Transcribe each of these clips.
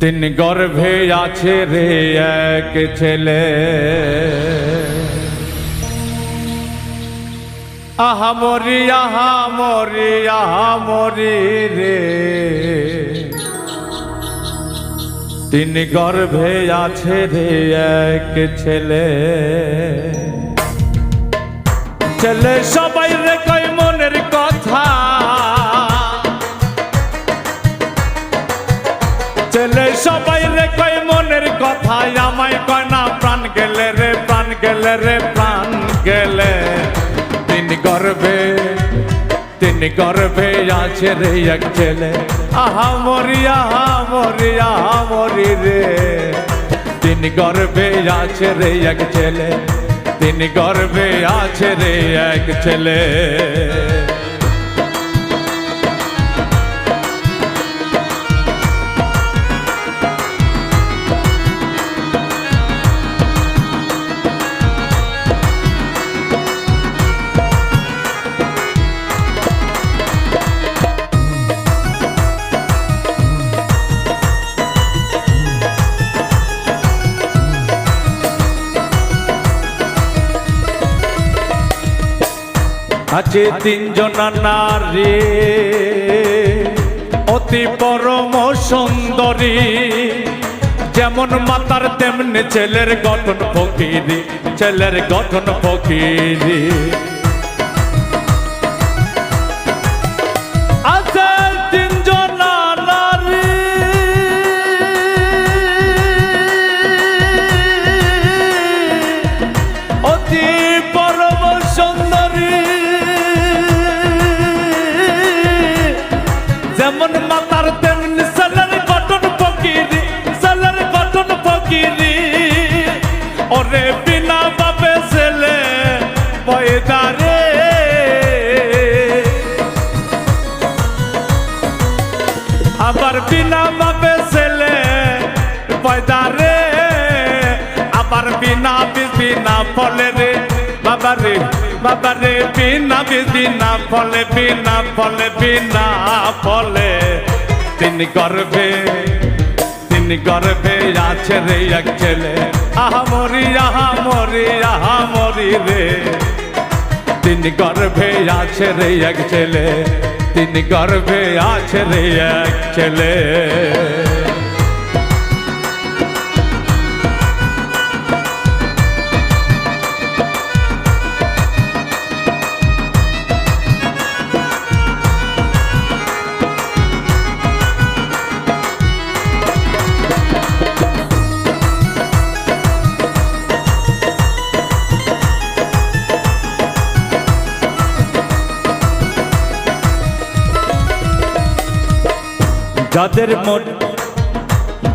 তিন গর্ভে আছে রে এক ছেলে। আহা মরি আহা মরি আহা মরি রে। তিন গর্ভে আছে রে এক ছেলে। ছেলে সবাই সবাই রে কই মনের কথা আমায় কয় না, প্রাণ গেলে রে, প্রাণ গেলে রে, প্রাণ গেলে। তিন গর্বে তিন গর্বে আছে রে এক ছেলে। আহা মরি আহা মরি আহা মরি রে। তিন গর্বে আছে রে এক ছেলে। তিন গর্বে আছে রে এক ছেলে। আছে তিনজন নারী। অতি পরম সুন্দরী। যেমন মাতার, তেমনি ছেলের গঠন ফকিরি। ছেলের গঠন ফকিরি। ফলে রে, বাবা রে বাবা রে, বিনা বীজ বিনা ফলে বিনা ফলে বিনা ফলে। তিন গর্বে তিন গর্বে আছে রে এক ছেলে। আহা মরি আহা মরি আহা মরি রে। তিন গর্ভে আছে রে এক ছেলে। তিন গর্ভে আছে রে এক ছেলে। যাদের মন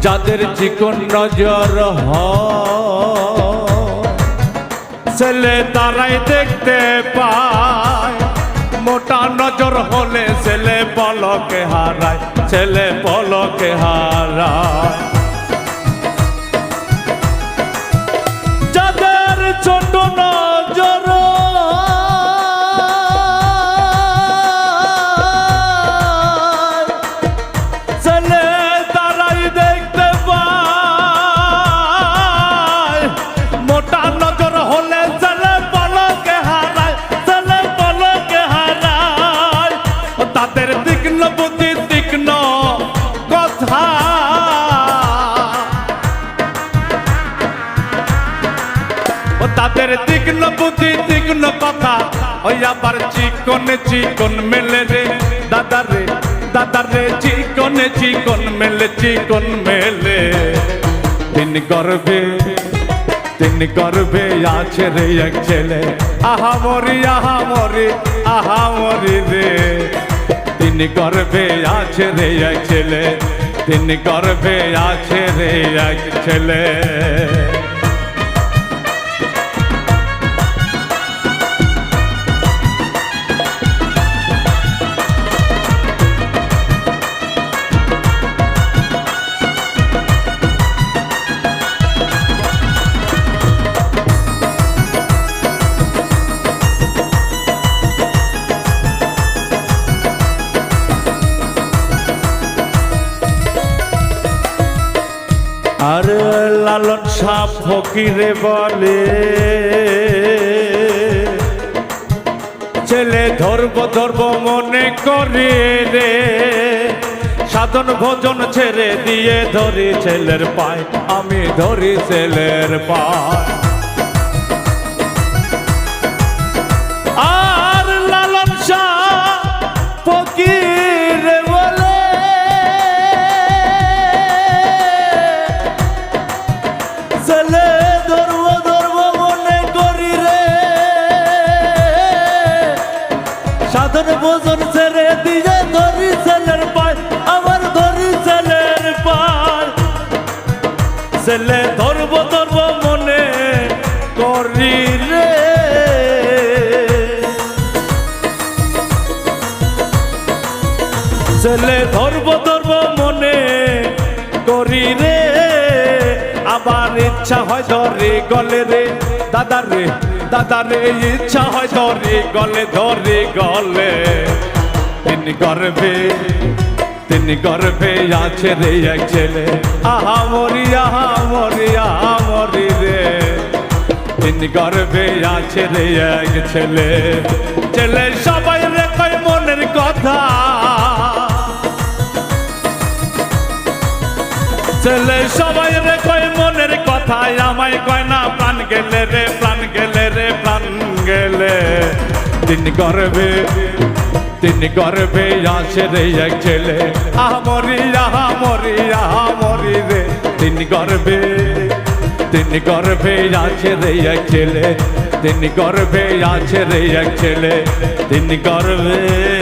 যাদের চিকন নজর হয়, ছেলে তারাই দেখতে পায়। মোটা নজর হলে ছেলে পলকে হারায় ছেলে পলকে হারায়। যাদের ছোট তাদের তীক্ষ্ণ বুদ্ধি, তীক্ষ্ণ কথা। ওই আবার চিকন চিকন মেলে রে। দাদা রে দাদা রে, চিকন চিকন মেলে চিকন মেলে। তিন গর্বে তিন গর্বে আছে রে এক ছেলে। আহা মরি আহা মরি আহা মরি রে। তিন গর্বে আছে রে এক ছেলে। তিন গর্বে আছে রে এক ছেলে। লালন সাপ ফকিরে বলে, ছেলে ধর্ম ধর্ম মনে করে রে, সাধন ভোজন ছেড়ে দিয়ে ধরি ছেলের পায়, আমি ধরি ছেলের পায়। ভোজন ছেড়ে দিয়ে ধরি ছেলের পায় আমার ধরি ছেলের পায়। ছেলে ধরব ধরব মনে করি রে। ছেলে ধরব মনে করি রে। আবার ইচ্ছা হয় ধরে গলে রে, দাদা রে। দাদা রে ইচ্ছা হয় ধরে গলে ধরে গলে। তিনি গর্বে তিনি গর্বে আছে রে এক ছেলে। আহা মরি আহা মরি আহা মরি রে। তিনি গর্বে আছে রে এক ছেলে। ছেলে সবাই রে কয় মনের কথা। ছেলে সবাই রে কয় মনের কথা। আমায় কয় না, প্রাণ গেলে রে, প্রাণ তিনি গর্বে তিনি গর্বে আছে রে এক ছেলে। আহ মরি আহা মরি আহা মরি রে। তিনি গর্বে তিনি গর্বে আছে রে এক ছেলে। তিনি গর্বে আছে রে এক ছেলে। তিনি গর্বে